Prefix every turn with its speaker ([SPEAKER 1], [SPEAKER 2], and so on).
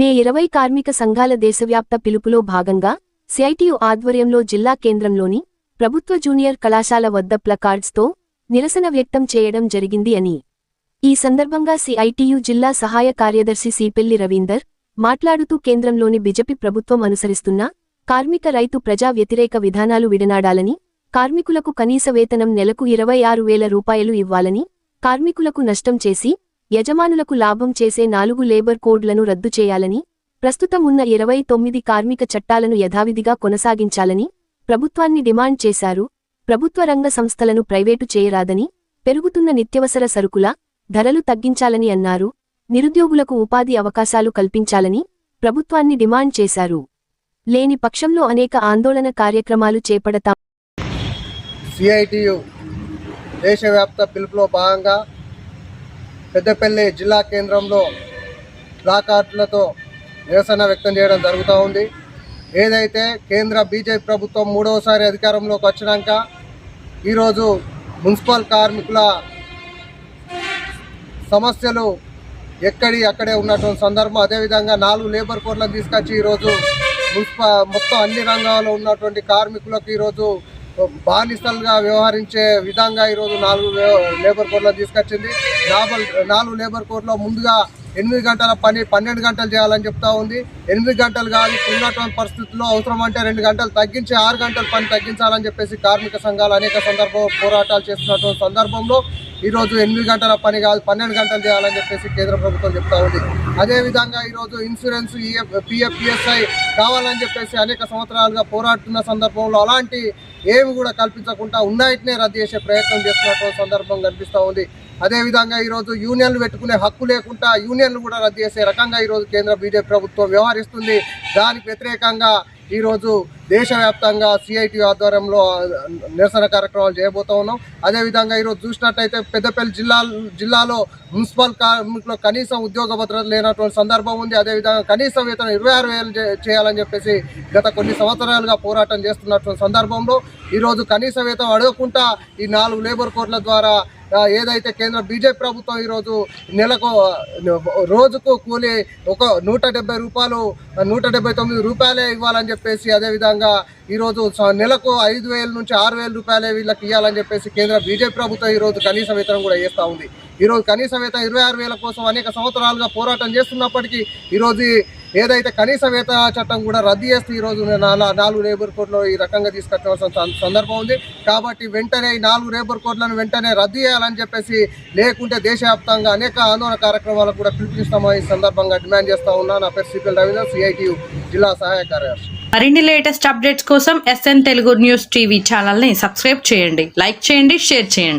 [SPEAKER 1] మే ఇరవై కార్మిక సంఘాల దేశవ్యాప్త పిలుపులో భాగంగా సిఐటియు ఆధ్వర్యంలో జిల్లా కేంద్రంలోని ప్రభుత్వ జూనియర్ కళాశాల వద్ద ప్లకార్డ్స్తో నిరసన వ్యక్తం చేయడం జరిగింది అని. ఈ సందర్భంగా సిఐటియు జిల్లా సహాయ కార్యదర్శి సిపెల్లి రవీందర్ మాట్లాడుతూ కేంద్రంలోని బిజెపి ప్రభుత్వం అనుసరిస్తున్న కార్మిక రైతు ప్రజా వ్యతిరేక విధానాలు విడనాడాలని కార్మికులకు కనీస వేతనం నెలకు ఇరవై ఆరు వేల రూపాయలు ఇవ్వాలని కార్మికులకు నష్టం చేసి యజమానులకు లాభం చేసే నాలుగు లేబర్ కోడ్లను రద్దు చేయాలని ప్రస్తుతం ఉన్న ఇరవై తొమ్మిది కార్మిక చట్టాలను యథావిధిగా కొనసాగించాలని ప్రభుత్వాన్ని డిమాండ్ చేశారు. ప్రభుత్వ రంగ సంస్థలను ప్రైవేటు చేయరాదని పెరుగుతున్న నిత్యవసర సరుకుల ధరలు తగ్గించాలని అన్నారు. నిరుద్యోగులకు ఉపాధి అవకాశాలు కల్పించాలని ప్రభుత్వాన్ని డిమాండ్ చేశారు. లేని పక్షంలో అనేక ఆందోళన కార్యక్రమాలు చేపడతాం.
[SPEAKER 2] సిఐటియు దేశవ్యాప్త పిలుపులో భాగంగా పెద్దపల్లి జిల్లా కేంద్రంలో ప్లాకార్డులతో నిరసన వ్యక్తం చేయడం జరుగుతూ ఉంది. ఏదైతే కేంద్ర బీజేపీ ప్రభుత్వం మూడవసారి అధికారంలోకి వచ్చినాక ఈరోజు మున్సిపల్ కార్మికుల సమస్యలు ఎక్కడి అక్కడే ఉన్నటువంటి సందర్భం. అదేవిధంగా నాలుగు లేబర్ కోడ్లను తీసుకొచ్చి ఈరోజు మున్సిపల్ మొత్తం అన్ని రంగాల్లో ఉన్నటువంటి కార్మికులకు ఈరోజు బానిసలుగా వ్యవహరించే విధంగా ఈరోజు నాలుగు లేబర్ కోడ్లను తీసుకొచ్చింది. నాలుగు నాలుగు లేబర్ కోడ్లో ముందుగా ఎనిమిది గంటల పని పన్నెండు గంటలు చేయాలని చెప్తా ఉంది. ఎనిమిది గంటలు కాదు ఉన్నటువంటి పరిస్థితుల్లో అవసరం అంటే రెండు గంటలు తగ్గించి ఆరు గంటల పని తగ్గించాలని చెప్పేసి కార్మిక సంఘాలు అనేక సందర్భం పోరాటాలు చేస్తున్నటువంటి సందర్భంలో ఈరోజు ఎనిమిది గంటల పని కాదు పన్నెండు గంటలు చేయాలని చెప్పేసి కేంద్ర ప్రభుత్వం చెప్తా ఉంది. అదేవిధంగా ఈరోజు ఇన్సూరెన్స్ ఈఎఫ్ పిఎఫ్ పిఎస్ఐ కావాలని చెప్పేసి అనేక సంవత్సరాలుగా పోరాడుతున్న సందర్భంలో అలాంటి ఏమి కూడా కల్పించకుండా ఉన్నాయిటినే రద్దు చేసే ప్రయత్నం చేస్తున్నటువంటి సందర్భం కనిపిస్తూ ఉంది. అదేవిధంగా ఈరోజు యూనియన్లు పెట్టుకునే హక్కు లేకుండా యూనియన్లు కూడా రద్దు చేసే రకంగా ఈరోజు కేంద్ర బీజేపీ ప్రభుత్వం వ్యవహరిస్తుంది. దానికి వ్యతిరేకంగా ఈరోజు దేశవ్యాప్తంగా సిఐటి ఆధ్వర్యంలో నిరసన కార్యక్రమాలు చేయబోతూ ఉన్నాం. అదేవిధంగా ఈరోజు చూసినట్టయితే పెద్దపల్లి జిల్లా జిల్లాలో మున్సిపల్ కార్మికులు కనీసం ఉద్యోగ భద్రత లేనటువంటి సందర్భం ఉంది. అదేవిధంగా కనీస వేతనం ఇరవై ఆరు వేలు చేయాలని చెప్పేసి గత కొన్ని సంవత్సరాలుగా పోరాటం చేస్తున్నటువంటి సందర్భంలో ఈరోజు కనీస వేతనం అడగకుండా ఈ నాలుగు లేబర్ కోడ్ల ద్వారా ఏదైతే కేంద్ర బీజేపీ ప్రభుత్వం ఈరోజు నెలకు రోజుకు కూలి ఒక నూట డెబ్బై రూపాయలు నూట డెబ్బై తొమ్మిది రూపాయలే ఇవ్వాలని చెప్పేసి అదేవిధంగా ఈరోజు స- నెలకు ఐదు వేల నుంచి ఆరు వేల రూపాయలే వీళ్ళకి ఇవ్వాలని చెప్పేసి కేంద్ర బీజేపీ ప్రభుత్వం ఈరోజు కనీస వేతనం కూడా చేస్తూ ఉంది. ఈరోజు కనీస వేతనం ఇరవై ఆరు వేల కోసం అనేక సంవత్సరాలుగా పోరాటం చేస్తున్నప్పటికీ ఈరోజు ఏదైతే కనీస వేతన చట్టం కూడా రద్దు చేస్తే ఈరోజు నాలుగు లేబర్ కోడ్లో ఈ రకంగా తీసుకొచ్చిన సందర్భం ఉంది. కాబట్టి వెంటనే ఈ నాలుగు లేబర్ కోడ్లను వెంటనే రద్దు చేయాలని చెప్పేసి లేకుంటే దేశవ్యాప్తంగా అనేక ఆందోళన కార్యక్రమాలకు కూడా పిలుపునిస్తామని ఈ సందర్భంగా డిమాండ్ చేస్తా ఉన్నా. నా పేరు సిపిఎల్ రవీంద్ర సిఐటియు జిల్లా సహాయ కార్యదర్శి.
[SPEAKER 3] మరిన్ని లేటెస్ట్ అప్డేట్స్ కోసం S N Telugu news TV ఛానల్ని సబ్స్క్రైబ్ చేయండి. లైక్ చేయండి షేర్ చేయండి.